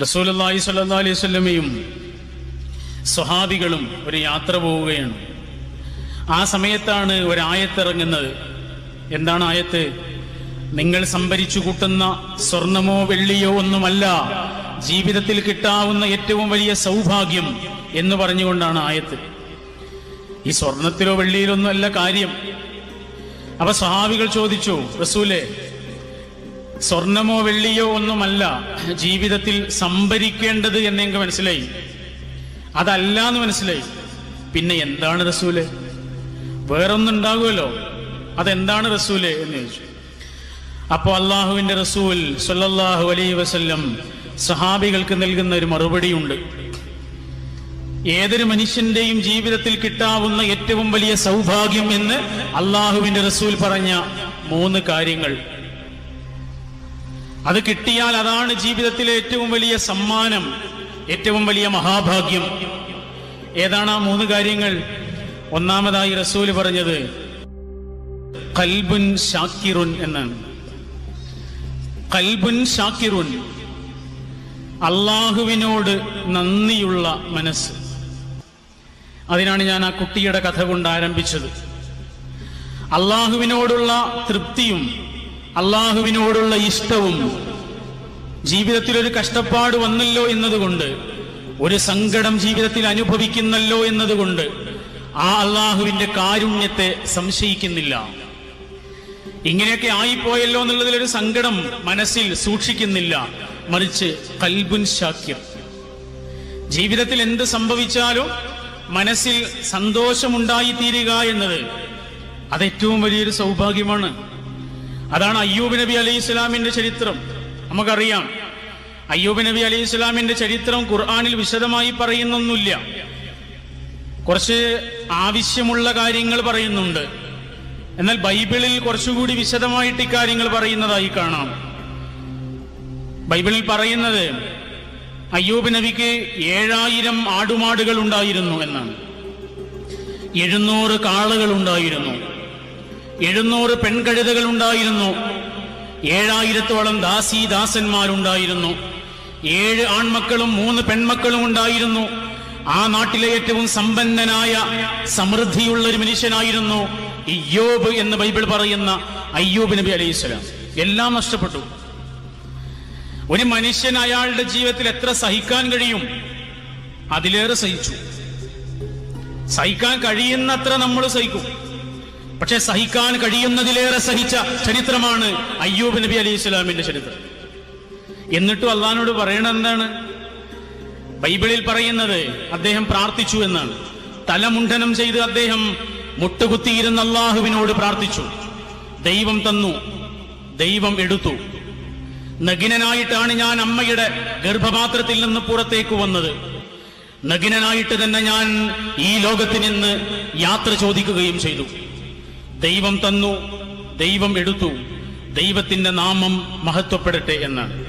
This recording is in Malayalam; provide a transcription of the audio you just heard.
റസൂലി സല്ലാ അലൈഹി സ്വല്ലമയും സ്വഹാബികളും ഒരു യാത്ര പോവുകയാണ്. ആ സമയത്താണ് ഒരായത്തിറങ്ങുന്നത് എന്താണ് ആയത്ത്? നിങ്ങൾ സംഭരിച്ചു കൂട്ടുന്ന സ്വർണമോ വെള്ളിയോ ഒന്നുമല്ല ജീവിതത്തിൽ കിട്ടാവുന്ന ഏറ്റവും വലിയ സൗഭാഗ്യം എന്ന് പറഞ്ഞുകൊണ്ടാണ് ആയത്ത്. ഈ സ്വർണത്തിലോ വെള്ളിയിലോ അല്ല കാര്യം. അപ്പൊ സ്വഹാബികൾ ചോദിച്ചു റസൂലെ സ്വർണമോ വെള്ളിയോ ഒന്നുമല്ല. ജീവിതത്തിൽ സംഭരിക്കേണ്ടത് എന്നെങ്കിൽ മനസ്സിലായി. അതല്ല എന്ന് മനസ്സിലായി. പിന്നെ എന്താണ് റസൂൽ? വേറൊന്നുണ്ടാകുമല്ലോ അതെന്താണ് റസൂൽ എന്ന് ചോദിച്ചു. അപ്പോൾ അള്ളാഹുവിന്റെ റസൂൽ സല്ലല്ലാഹു അലൈ വസല്ലം സഹാബികൾക്ക് നൽകുന്ന ഒരു മറുപടിയുണ്ട്. ഏതൊരു മനുഷ്യന്റെയും ജീവിതത്തിൽ കിട്ടാവുന്ന ഏറ്റവും വലിയ സൗഭാഗ്യം എന്ന് അള്ളാഹുവിന്റെ റസൂൽ പറഞ്ഞ മൂന്ന് കാര്യങ്ങൾ. അത് കിട്ടിയാൽ അതാണ് ജീവിതത്തിലെ ഏറ്റവും വലിയ സമ്മാനം ഏറ്റവും വലിയ മഹാഭാഗ്യം. ഏതാണ് ആ മൂന്ന് കാര്യങ്ങൾ? ഒന്നാമതായി റസൂൽ പറഞ്ഞത് കൽബുൻ ഷാക്കിറുൻ എന്നാണ്. കൽബുൻ ഷാക്കിറുൻ അള്ളാഹുവിനോട് നന്ദിയുള്ള മനസ്സ്. അതിനാണ് ഞാൻ ആ കുട്ടിയുടെ കഥ കൊണ്ട് ആരംഭിച്ചത്. അള്ളാഹുവിനോടുള്ള തൃപ്തിയും അള്ളാഹുവിനോടുള്ള ഇഷ്ടവും ജീവിതത്തിൽ ഒരു കഷ്ടപ്പാട് വന്നല്ലോ എന്നതുകൊണ്ട് ഒരു സങ്കടം ജീവിതത്തിൽ അനുഭവിക്കുന്നല്ലോ എന്നതുകൊണ്ട് ആ അള്ളാഹുവിന്റെ കാരുണ്യത്തെ സംശയിക്കുന്നില്ല. ഇങ്ങനെയൊക്കെ ആയിപ്പോയല്ലോ എന്നുള്ളതിൽ ഒരു സങ്കടം മനസ്സിൽ സൂക്ഷിക്കുന്നില്ല. മറിച്ച് കൽബുൻ ശാക്യം. ജീവിതത്തിൽ എന്ത് സംഭവിച്ചാലും മനസ്സിൽ സന്തോഷമുണ്ടായിത്തീരുക എന്നത് അതേറ്റവും വലിയൊരു സൗഭാഗ്യമാണ്. അതാണ് അയ്യൂബ് നബി അലൈഹി ഇസ്ലാമിന്റെ ചരിത്രം. നമുക്കറിയാം അയ്യൂബ് നബി അലൈഹി ഇസ്ലാമിന്റെ ചരിത്രം ഖുർആാനിൽ വിശദമായി പറയുന്നൊന്നുമില്ല. കുറച്ച് ആവശ്യമുള്ള കാര്യങ്ങൾ പറയുന്നുണ്ട്. എന്നാൽ ബൈബിളിൽ കുറച്ചുകൂടി വിശദമായിട്ട് ഇക്കാര്യങ്ങൾ പറയുന്നതായി കാണാം. ബൈബിളിൽ പറയുന്നത് അയ്യൂബ് നബിക്ക് ഏഴായിരം ആടുമാടുകൾ ഉണ്ടായിരുന്നു എന്നാണ്. എഴുന്നൂറ് കാളകൾ ഉണ്ടായിരുന്നു. എഴുന്നൂറ് പെൺകഴുതകൾ ഉണ്ടായിരുന്നു. ഏഴായിരത്തോളം ദാസി ദാസന്മാരുണ്ടായിരുന്നു. ഏഴ് ആൺമക്കളും മൂന്ന് പെൺമക്കളും ഉണ്ടായിരുന്നു. ആ നാട്ടിലെ ഏറ്റവും സമ്പന്നനായ സമൃദ്ധിയുള്ള ഒരു മനുഷ്യനായിരുന്നു ഇയ്യോബ് എന്ന് ബൈബിൾ പറയുന്ന അയ്യൂബ് നബി അലൈഹി സ്വലാം. എല്ലാം നഷ്ടപ്പെട്ടു. ഒരു മനുഷ്യൻ അയാളുടെ ജീവിതത്തിൽ എത്ര സഹിക്കാൻ കഴിയും? അതിലേറെ സഹിച്ചു. സഹിക്കാൻ കഴിയുന്നത്ര നമ്മൾ സഹിക്കും. പക്ഷെ സഹിക്കാൻ കഴിയുന്നതിലേറെ സഹിച്ച ചരിത്രമാണ് അയ്യൂബ് നബി അലി ഇസ്ലാമിന്റെ ചരിത്രം. എന്നിട്ടും അള്ളഹാനോട് പറയണത് എന്താണ്? ബൈബിളിൽ പറയുന്നത് അദ്ദേഹം പ്രാർത്ഥിച്ചു എന്നാണ്. തലമുണ്ഠനം ചെയ്ത് അദ്ദേഹം മുട്ടുകുത്തിയിരുന്ന അള്ളാഹുവിനോട് പ്രാർത്ഥിച്ചു. ദൈവം തന്നു. ദൈവം എടുത്തു. നഗിനനായിട്ടാണ് ഞാൻ അമ്മയുടെ ഗർഭപാത്രത്തിൽ നിന്ന് പുറത്തേക്ക് വന്നത്. നഗിനനായിട്ട് തന്നെ ഞാൻ ഈ ലോകത്തിൽ നിന്ന് യാത്ര ചോദിക്കുകയും ചെയ്തു. ദൈവം തന്നു ദൈവം എടുത്തു ദൈവത്തിന്റെ നാമം മഹത്വപ്പെടട്ടെ എന്നാണ്.